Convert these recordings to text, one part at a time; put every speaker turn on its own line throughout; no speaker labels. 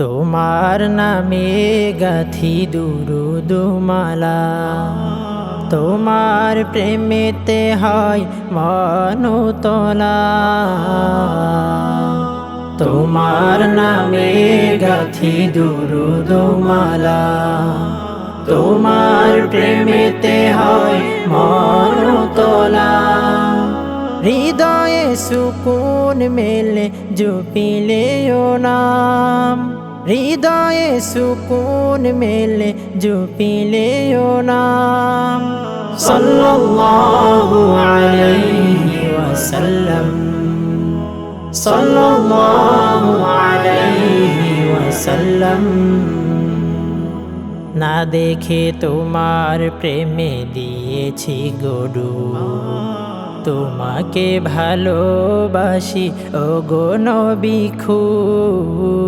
তোমার নামে গাথি দুরুদুমালা তোমার প্রেমেতে হয় মনুতলা। তোমার নামে গাথি দুরুদুমালা তোমার প্রেমেতে হয় মনুতলা। হৃদয়ে সুকুন মেলে জুপিলে ও নাম। হৃদয়ে সুকুন মেলে জুপিলে নাম। সাল্লাল্লাহু আলাইহি ওয়াসাল্লাম। সাল্লাল্লাহু আলাইহি ওয়াসাল্লাম। না দেখে তোমার প্রেমে দিয়েছি গরু। তোমাকে ভালোবাসি ও গো নবী খুব।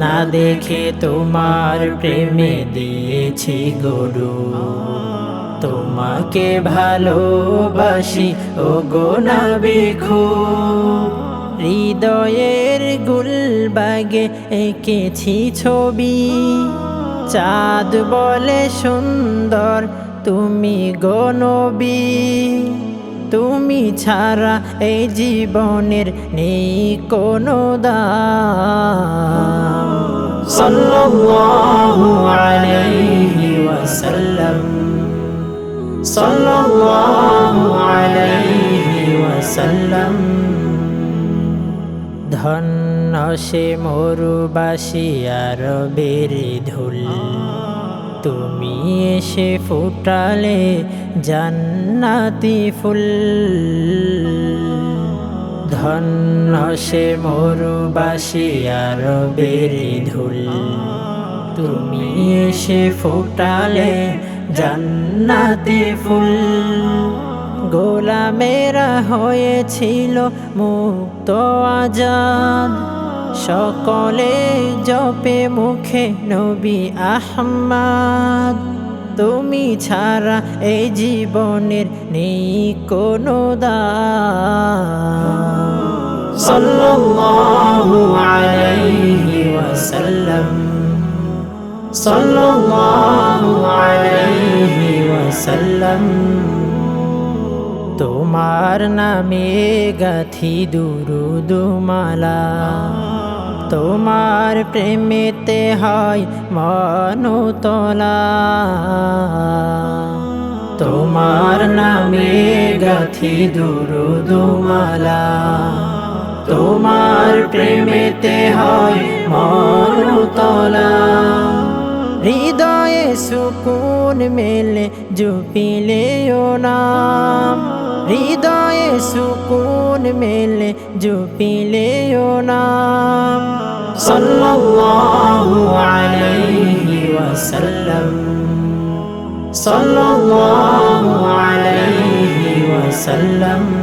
না দেখে তোমার প্রেমে দিয়েছি গরু। তোমাকে ভালোবাসি ও গো খুব। হৃদয়ের গুলবাগে এঁকেছি ছবি। চাঁদ বলে সুন্দর, তুমি গনবী তুমি ছাড়া এই জীবনের নেই কোনো দাম। সাল্লাল্লাহু আলাইহি ওয়াসাল্লাম। সাল্লাল্লাহু আলাইহি ওয়াসাল্লাম। ধন্য সে মরুবাসী আর বেরি ধুল। তুমি এসে ফুটালে জান্নাতি ফুল। ধন্য সে মরুবাসী আর বেরি ধুল। তুমি এসে ফুটালে জান্নাতি ফুল। গোলামেরা হয়েছিল মুক্ত আজাদ। সকলে জপে মুখে নবী আহমাদ তুমি ছাড়া এই জীবনের নেই কোনো সাল্লাল্লাহু আলাইহি ওয়াসাল্লাম। সাল্লাল্লাহু আলাইহি ওয়াসাল্লাম। তোমার নামে গাথি দুরুদুমালা। তোমার প্রেমেতে হয় মনুতলা। তোমার নামে গাথি দুরুদুমালা। তোমার প্রেমেতে হয় মনুতলা। হৃদয়ে সুকুন মেলে জুপিলে ও নাম হৃদয়ে সুকুন মেলে জুপিলে ও নাম। সাল্লাল্লাহু আলাইহি ওয়াসাল্লাম। সাল্লাল্লাহু আলাইহি ওয়াসাল্লাম।